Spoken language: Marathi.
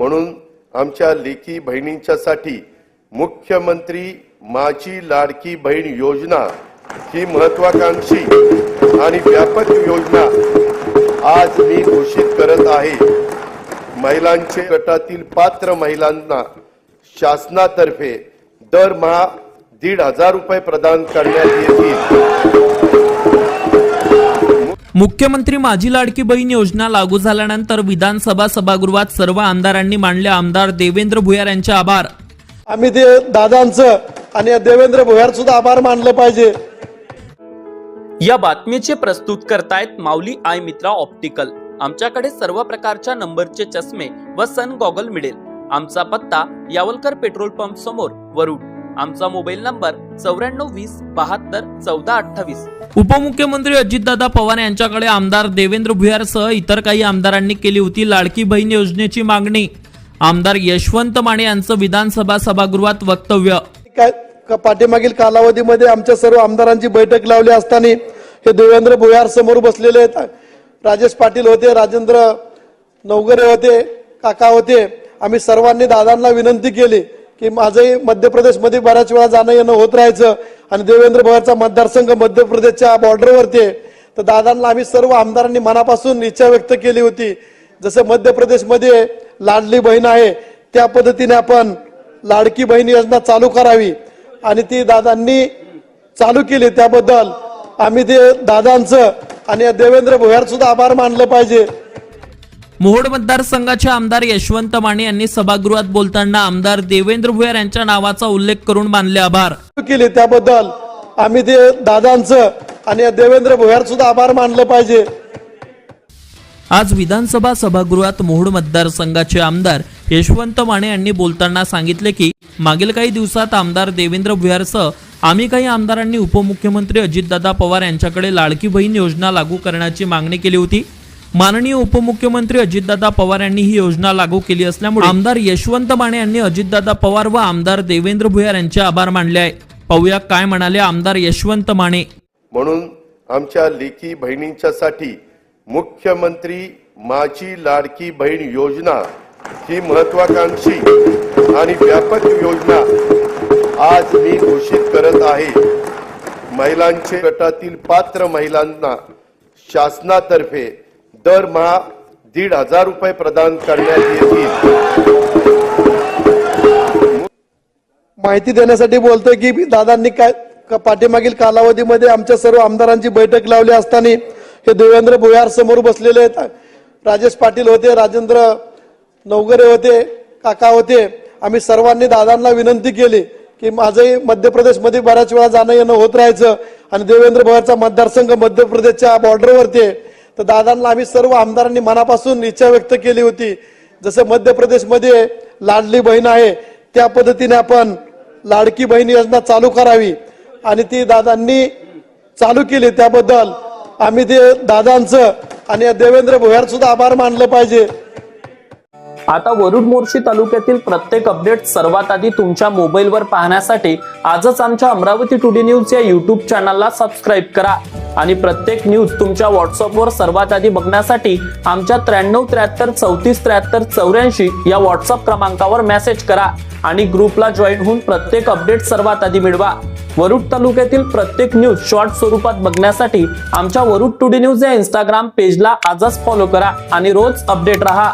म्हणून आमच्या लेकी बहिणींच्यासाठी मुख्यमंत्री माझी लाडकी बहीण योजना ही महत्वाकांक्षी आणि व्यापक योजना आज मी घोषित करत आहे. महिलांचे गटातील पात्र महिलांना शासनातर्फे दरमहा दीड हजार रुपये प्रदान करण्यात येतील. मुख्यमंत्री माझी लाडकी बहीण योजना लागू झाल्यानंतर विधानसभा सभागृहात सर्व आमदारांनी मांडले आमदार देवेंद्र भुयार यांचे आभार. आम्ही ते दादांचं आणि देवेंद्र भोयार सुद्धा आभार मानलं पाहिजे. या बातमीचे प्रस्तुत करतायत माऊली आय मित्रा ऑप्टिकल. आमच्याकडे सर्व प्रकारच्या नंबरचे चष्मे व सन गॉगल मिळेल. आमचा पत्ता यावलकर पेट्रोल पंप समोर वरुड. आमचा मोबाईल नंबर चौऱ्याण्णव वीस बहात्तर चौदा अठ्ठावीस. उपमुख्यमंत्री अजितदादा पवार यांच्याकडे आमदार देवेंद्र भुयारसह इतर काही आमदारांनी केली होती लाडकी बहीण योजनेची मागणी. आमदार यशवंत माने यांचं विधानसभा सभागृहात वक्तव्य. काय क- पाठीमागील कालावधीमध्ये आमच्या सर्व आमदारांची बैठक लावली असताना हे देवेंद्र भोयार समोर बसलेले आहेत. राजेश पाटील होते राजेंद्र नवगरे होते काका होते. आम्ही सर्वांनी दादांना विनंती केली. की माझंही मध्य प्रदेशमध्ये बऱ्याच वेळा जाणं येणं होत राहायचं. आणि देवेंद्र भवरचा मतदारसंघ मध्य प्रदेशच्या बॉर्डरवरती आहे. तर दादांना आम्ही सर्व आमदारांनी मनापासून इच्छा व्यक्त केली होती. जसं मध्य प्रदेशमध्ये लाडली बहीण आहे त्या पद्धतीने आपण लाडकी बहीण योजना चालू करावी. आणि ती दादांनी चालू केली त्याबद्दल आम्ही ते दादांचं आणि देवेंद्र भोयार सुद्धा आभार मानलं पाहिजे. मोहोड मतदारसंघाचे आमदार यशवंत माने यांनी सभागृहात बोलताना आमदार देवेंद्र भुयार यांच्या नावाचा उल्लेख करून मानले आभार. केली त्याबद्दल आम्ही ते दादांचं आणि देवेंद्र भोयार सुद्धा आभार मानलं पाहिजे. आज विधानसभा सभागृहात मोहोड मतदारसंघाचे आमदार यशवंत माने यांनी बोलताना सांगितले की मागील काही दिवसात आमदार देवेंद्र भुयारसह आम्ही काही आमदारांनी उपमुख्यमंत्री अजितदादा पवार यांच्याकडे लाडकी बहीण योजना लागू करण्याची मागणी केली होती. माननीय उपमुख्यमंत्री अजितदादा पवार यांनी ही योजना लागू केली असल्यामुळे आमदार यशवंत माने यांनी अजितदादा पवार व आमदार देवेंद्र भुयार यांचे आभार मानले आहे. पाहूया काय म्हणाले आमदार यशवंत माने. म्हणून आमच्या लेखी बहिणींच्यासाठी मुख्यमंत्री माझी लाडकी बहीण योजना ही महत्वाकांक्षी आणि व्यापक योजना आज मी घोषित करत आहे. महिलांचे गटातील पात्र महिलांना शासनातर्फे दरमहा दीड हजार रुपये प्रदान करण्यात येतील. माहिती देण्यासाठी बोलतोय की दादांनी काय क- पाठीमागील कालावधीमध्ये आमच्या सर्व आमदारांची बैठक लावली असताना हे देवेंद्र भुयार समोर बसलेले आहेत. राजेश पाटील होते राजेंद्र नवगरे होते काका होते. आम्ही सर्वांनी दादांना विनंती केली की माझंही मध्य प्रदेशमध्ये बऱ्याच वेळा जाणं येणं होत राहायचं आणि देवेंद्र भुयारचा मतदारसंघ मध्य प्रदेशच्या बॉर्डरवरती आहे. तर दादांना आम्ही सर्व आमदारांनी मनापासून इच्छा व्यक्त केली होती. जसं मध्य प्रदेशमध्ये लाडली बहीण आहे त्या पद्धतीने आपण लाडकी बहीण योजना चालू करावी. आणि ती दादांनी चालू केली. त्याबद्दल आम्ही ते दादांचं आणि देवेंद्र भोयार सुद्धा आभार मानलं पाहिजे. आता वरुड मोर्शी तालुक्यातील प्रत्येक अपडेट सर्वात आधी तुमच्या मोबाईलवर पाहण्यासाठी आजच आमच्या अमरावती टुडे न्यूज या युट्यूब चॅनलला सबस्क्राईब करा. आणि प्रत्येक न्यूज तुमच्या व्हॉट्सअपवर सर्वात आधी बघण्यासाठी आमच्या त्र्याण्णव त्र्याहत्तर चौतीस त्र्याहत्तर चौऱ्याऐंशी या व्हॉट्सअप क्रमांकावर मेसेज करा आणि ग्रुपला जॉईन होऊन प्रत्येक अपडेट सर्वात आधी मिळवा. वरुड तालुक्यातील प्रत्येक न्यूज शॉर्ट स्वरूपात बघण्यासाठी आमच्या वरुड टुडे न्यूज या इंस्टाग्राम पेजला आजच फॉलो करा आणि रोज अपडेट रहा.